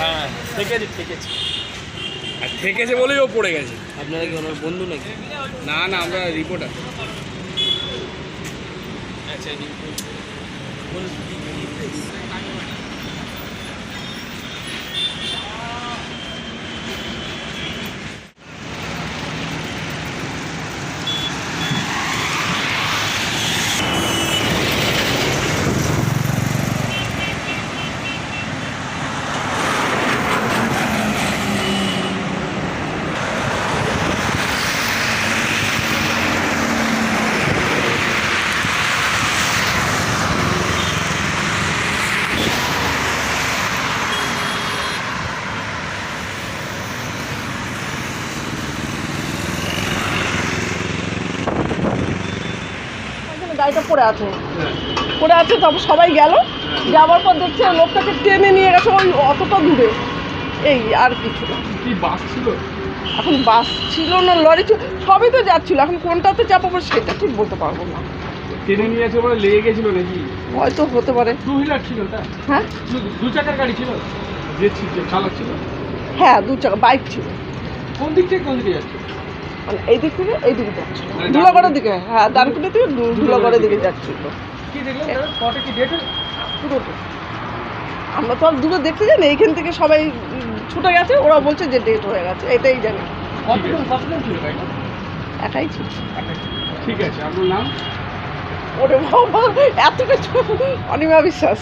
হ্যাঁ ঠেকেছে ঠেকেছে। আর ঠেকেছে বলেই ও পড়ে গেছে। আপনারা কি ওনার বন্ধু নাকি? না না আমরা রিপোর্টার আচ্ছা এখানে গাড়িটা পড়ে আছে। পড়ে আছে তারপর সবাই গেল। যাওয়ার পর দেখছে লোকটাকে টেনে নিয়ে গেছে ওই অতটা দূরে। এই আর কিছু বাস ছিল? এখন বাস ছিল না লরি ছিল সবই তো যাচ্ছিল। এখন কোনটাতে চাপাবো সেটা ঠিক বলতে পারব না। টেনে নিয়ে আছে বলে লেগে গেছিল নাকি? হয়তো হতে পারে। টু হুইলার ছিল হ্যাঁ? দু- চাকার গাড়ি ছিল? যে হ্যাঁ দু চাকা বাইক ছিল। কোন দিক থেকে কোন দিকে যাচ্ছে? মানে এই দিক থেকে এই দিকে যাচ্ছিল ধুলাগড়ের দিকে হ্যাঁ দানকুনি থেকে ধুলাগড়ের দিকে যাচ্ছিল আমরা তো আর দূরে দেখতে জানি এইখান থেকে সবাই ছুটে গেছে ওরা বলছে যে ডেট হয়ে গেছে এটাই জানি। একাই ছিল। ঠিক আছে আপনার নাম? ওরে বাবা এত কিছু অনিমা বিশ্বাস।